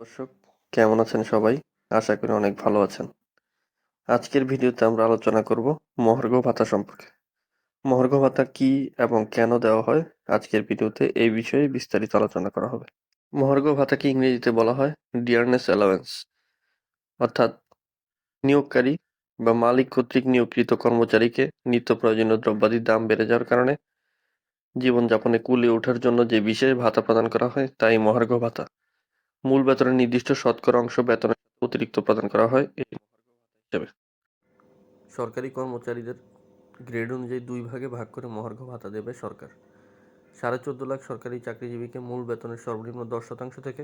দর্শক, কেমন আছেন সবাই? আশা করি অনেক ভালো আছেন। আজকের ভিডিওতে আমরা আলোচনা করব মহার্ঘ ভাতা সম্পর্কে। মহার্ঘ ভাতা কি এবং কেন দেওয়া হয়? আজকের ভিডিওতে এই বিষয়ে বিস্তারিত আলোচনা করা হবে। মহার্ঘ ভাতাকে ইংরেজিতে বলা হয় ডিয়ারনেস অ্যালাওয়েন্স। অর্থাৎ নিয়োগকারী বা মালিক কর্তৃক নিয়োগকৃত কর্মচারীকে নিত্য প্রয়োজনীয় দ্রব্যাদির দাম বেড়ে যাওয়ার কারণে জীবনযাপনে কুলিয়ে ওঠার জন্য যে বিশেষ ভাতা প্রদান করা হয়, তাই মহার্ঘ ভাতা। মূল বেতনের নির্দিষ্ট শতকরা অংশ বেতনের অতিরিক্ত প্রদান করা হয় হিসেবে। সরকারি কর্মচারীদের গ্রেড অনুযায়ী দুই ভাগে ভাগ করে মহার্ঘ ভাতা দেবে সরকার। সাড়ে চোদ্দ লাখ সরকারি চাকরিজীবীকে মূল বেতনের সর্বনিম্ন দশ শতাংশ থেকে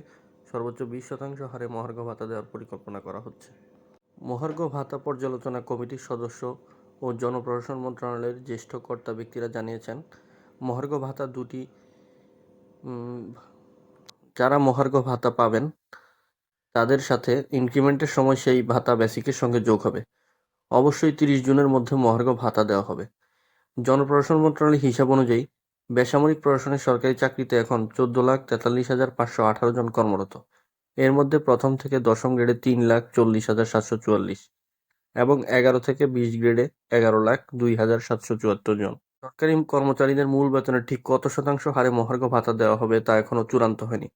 সর্বোচ্চ বিশ শতাংশ হারে মহার্ঘ ভাতা দেওয়ার পরিকল্পনা করা হচ্ছে। মহার্ঘ ভাতা পর্যালোচনা কমিটির সদস্য ও জনপ্রশাসন মন্ত্রণালয়ের জ্যেষ্ঠ কর্তা ব্যক্তিরা জানিয়েছেন, মহার্ঘ ভাতা দুটি যারা মহার্ঘ ভাতা পাবেন, তাদের সাথে ইনক্রিমেন্টের সময় সেই ভাতা বেসিকের সঙ্গে যোগ হবে। অবশ্যই তিরিশ জুনের মধ্যে মহার্ঘ ভাতা দেওয়া হবে। জনপ্রশাসন মন্ত্রণালয়ের হিসাব অনুযায়ী বেসামরিক প্রশাসনের সরকারি চাকরিতে এখন চোদ্দ লাখ তেতাল্লিশ হাজার পাঁচশো আঠারো জন কর্মরত। এর মধ্যে প্রথম থেকে দশম গ্রেডে তিন লাখ চল্লিশ হাজার সাতশো চুয়াল্লিশ এবং এগারো থেকে বিশ গ্রেডে এগারো লাখ দুই হাজার সাতশো চুয়াত্তর জন। সরকারি কর্মচারীদের মূল বেতনের ঠিক কত শতাংশ হারে মহার্ঘ ভাতা দেওয়া হবে তা এখনও চূড়ান্ত হয়নি।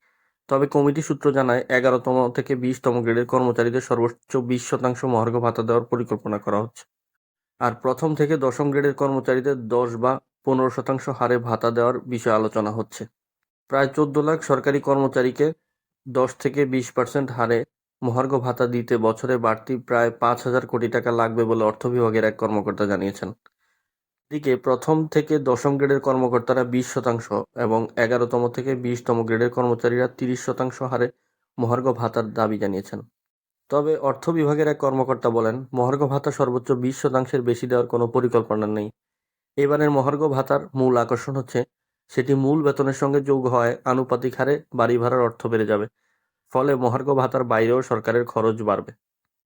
তবে কমিটি সূত্র জানায়, এগারোতম থেকে বিশতম গ্রেডের কর্মচারীদের সর্বোচ্চ বিশ শতাংশ মহার্ঘ ভাতা দেওয়ার পরিকল্পনা করা হচ্ছে। আর প্রথম থেকে দশম গ্রেডের কর্মচারীদের দশ বা পনেরো শতাংশ হারে ভাতা দেওয়ার বিষয়ে আলোচনা হচ্ছে। প্রায় চোদ্দ লাখ সরকারি কর্মচারীকে দশ থেকে বিশ পার্সেন্ট হারে মহার্ঘ ভাতা দিতে বছরে বাড়তি প্রায় পাঁচ হাজার কোটি টাকা লাগবে বলে অর্থ বিভাগের এক কর্মকর্তা জানিয়েছেন। এদিকে প্রথম থেকে দশম গ্রেডের কর্মকর্তারা বিশ শতাংশ এবং এগারোতম থেকে বিশতম গ্রেডের কর্মচারীরা তিরিশ শতাংশ হারে মহার্ঘ ভাতার দাবি জানিয়েছেন। তবে অর্থ বিভাগের এক কর্মকর্তা বলেন, মহার্ঘ ভাতা সর্বোচ্চ বিশ শতাংশের বেশি দেওয়ার কোনো পরিকল্পনা নেই। এবারের মহার্ঘ ভাতার মূল আকর্ষণ হচ্ছে, সেটি মূল বেতনের সঙ্গে যোগ হওয়ায় আনুপাতিক হারে বাড়ি ভাড়ার অর্থ বেড়ে যাবে, ফলে মহার্ঘ ভাতার বাইরেও সরকারের খরচ বাড়বে।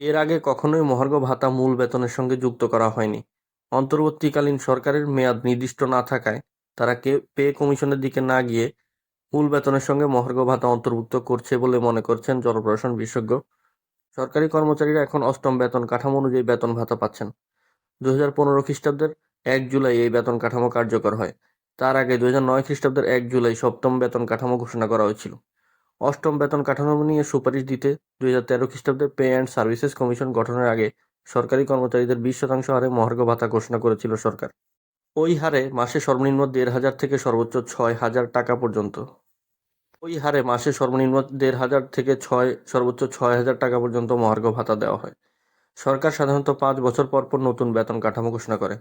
এর আগে কখনোই মহার্ঘ ভাতা মূল বেতনের সঙ্গে যুক্ত করা হয়নি। অন্তর্বর্তীকালীন সরকারের মেয়াদ নির্দিষ্ট না থাকায় তারা কে, পে কমিশনের দিকে না গিয়ে মূল বেতনের সঙ্গে মহার্ঘ ভাতা অন্তর্ভুক্ত করছে বলে মনে করছেন জনপ্রশাসন বিশেষজ্ঞ। সরকারি কর্মচারীরা এখন অষ্টম বেতন কাঠামো অনুযায়ী বেতন ভাতা পাচ্ছেন। দু হাজার পনেরো খ্রিস্টাব্দের এক জুলাই এই বেতন কাঠামো কার্যকর হয়। তার আগে দু হাজার নয় খ্রিস্টাব্দের এক জুলাই সপ্তম বেতন কাঠামো ঘোষণা করা হয়েছিল। অষ্টম বেতন কাঠামো নিয়ে সুপারিশ দিতে দুই হাজার তেরো খ্রিস্টাব্দে পে অ্যান্ড সার্ভিসেস কমিশন গঠনের আগে সরকারি কর্মচারীদের বিশ শতাংশ হারে মহার্ঘ ভাতা ঘোষণা করেছিল সরকার। ওই হারে মাসে সর্বনিম্ন দেড় হাজার থেকে সর্বোচ্চ ছয় হাজার টাকা পর্যন্ত। ওই হারে মাসে সর্বনিম্ন দেড় হাজার থেকে ছয়, সর্বোচ্চ ছয় হাজার টাকা পর্যন্ত মহার্ঘ ভাতা দেওয়া হয়। সরকার সাধারণত পাঁচ বছর পর পর নতুন বেতন কাঠামো ঘোষণা করে।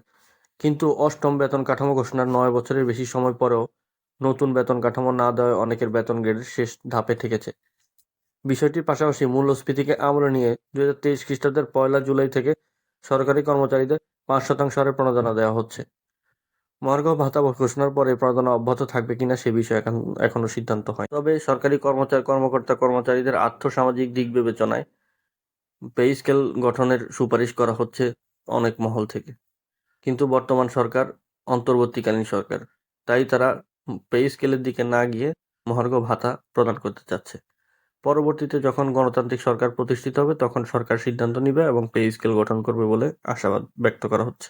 কিন্তু অষ্টম বেতন কাঠামো ঘোষণার নয় বছরের বেশি সময় পরেও নতুন বেতন কাঠামো না দেওয়ায় অনেকের বেতন গ্রেডের শেষ ধাপে ঠেকেছে বিষয়টির পাশাপাশি মূল্যস্ফীতিকে আমলে নিয়ে দুই হাজার তেইশ খ্রিস্টাব্দের পয়লা জুলাই থেকে সরকারি কর্মচারীদের পাঁচ শতাংশ হারে প্রণোদনা দেওয়া হচ্ছে। মহার্ঘ ভাতা ঘোষণার পরে প্রণোদনা অব্যাহত থাকবে কিনা সে বিষয়ে এখন, এখনও সিদ্ধান্ত হয় তবে সরকারি কর্মচারী, কর্মকর্তা কর্মচারীদের আর্থসামাজিক দিক বিবেচনায় পে স্কেল গঠনের সুপারিশ করা হচ্ছে অনেক মহল থেকে। কিন্তু বর্তমান সরকার অন্তর্বর্তীকালীন সরকার, তাই তারা পে স্কেলের দিকে না গিয়ে মহার্ঘ ভাতা প্রদান করতে চাচ্ছে। পরবর্তীতে যখন গণতান্ত্রিক সরকার প্রতিষ্ঠিত হবে, তখন সরকার সিদ্ধান্ত নিবে এবং পে স্কেল গঠন করবে বলে আশাবাদ ব্যক্ত করা হচ্ছে।